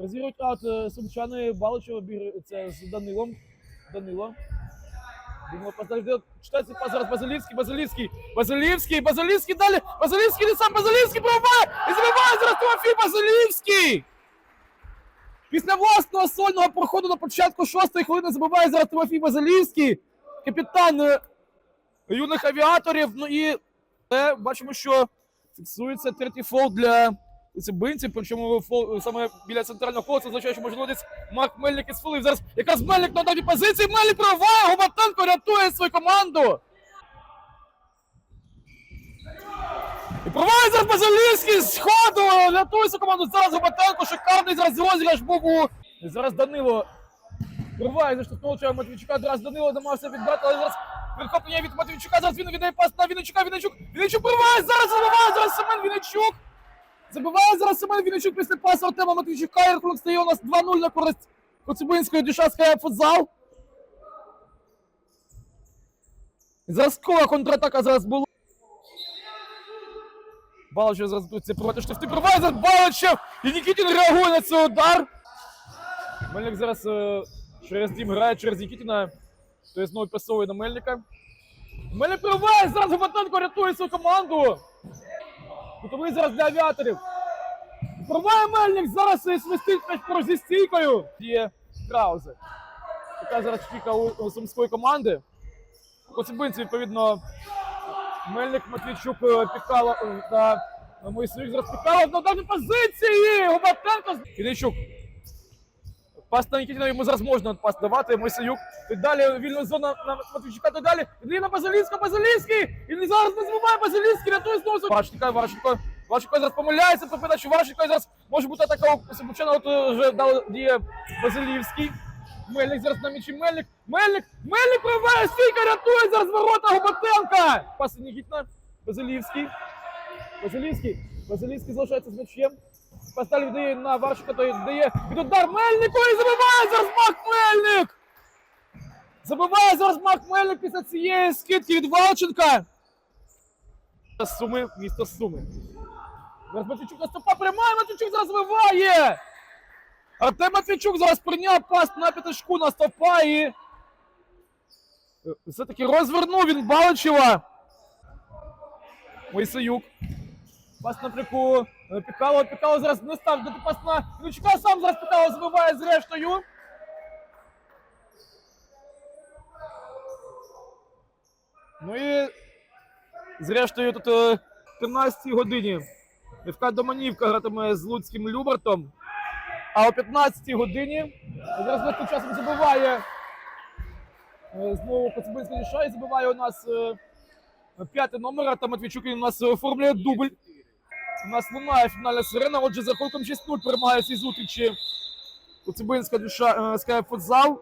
Використовують аут е, сумчани Баличева це з Данилом. Данило. Думаю, подожди, читається пас Базилівський, Базилівський, Базилівський, Базилівський далі, Базилівський, не сам Базилівський пробиває і забиває зараз Тимофій Базилівський. Після власного сольного проходу на початку шостої хвилини забиває зараз Тимофій Базилівський, капітан е, юних авіаторів. Ну і е, бачимо, що фіксується третій фол для цибинців, причому фол саме біля центрального це означає, що можливо десь Марк Мельник із фолів. Зараз якраз Мельник на даній позиції, Мельник проває, Губатенко рятує свою команду. І проводить зараз Базилівський з ходу, рятує свою команду. Зараз Губатенко, шикарний зараз розіграш був у... І зараз ДанилоРиває за штовхнувча Матвійчука, зараз Данило намагався віддати, але зараз перехоплення від Матвійчука, зараз він віддає пас на Вінничука, Вінничук, Вінничук приває, зараз забиває, зараз Семен Вінничук. Забиває зараз Семен Вінничук після пасу Артема Матвійчука, і рахунок стає у нас 2-0 на користь Коцюбинської Дюшаська футзал. Зараз кола контратака зараз була. Балачев зараз це проти приває, зараз Балачев, і Нікітін реагує на цей удар. Мельник зараз е, через дім грає через Нікітіна. То є знову пасовує на Мельника. Мельник приває, зараз Губатенко рятує свою команду. Готовий зараз для авіаторів. Пробиває Мельник, зараз і свистить м'яч зі стійкою. Є Краузе. Така зараз стійка у, у сумської команди. Коцюбинці, відповідно, Мельник, Матвійчук, е, Пікало е, та Моїсеюк зараз Пікало на дані позиції. Губатенко. Кінечук. Пас на Нікітіна йому зараз можна пас давати. Мойсеюк. Далі вільна зона на Матвійчука. І далі. Іди на Базилівського, Базилівський. І зараз не забуває Базилівський. Рятує знову. Варченка, Варченко. Варченко зараз помиляється по передачі. Варченко зараз може бути атака у От е, вже дав діє Базилівський. Мельник зараз на м'ячі. Мельник. Мельник. Мельник пробиває. Стійка рятує зараз ворота Губатенка. Пас Нікітіна. Базилівський. Базилівський. Базилівський залишається з м'ячем. Пасталь віддає на Варшика, той віддає від удар Мельнику і забиває зараз Мак Мельник! Забиває зараз Мак Мельник після цієї скидки від Валченка. Суми, місто Суми. Зараз Матвійчук наступа приймає, Матвійчук зараз забиває! Артем Матвійчук зараз прийняв пас на п'ятачку на стопа і все-таки розвернув він Балачева. Мойсеюк. Пас напрямку е, Пікало, Пікало зараз не став дати пас на Вінничука, сам зараз Пікало забиває зрештою. Ну і зрештою тут е, в 13-й годині ФК Доманівка гратиме з Луцьким Любертом. А о 15-й годині зараз тим часом забиває е, знову Коцюбинський Ліша і забиває у нас е, п'ятий номер, а там Матвійчук у нас оформлює дубль. У нас лунає фінальна сирена, отже, за рахунком 6-0 перемагає зустрічі Цибинська душа е, футзал.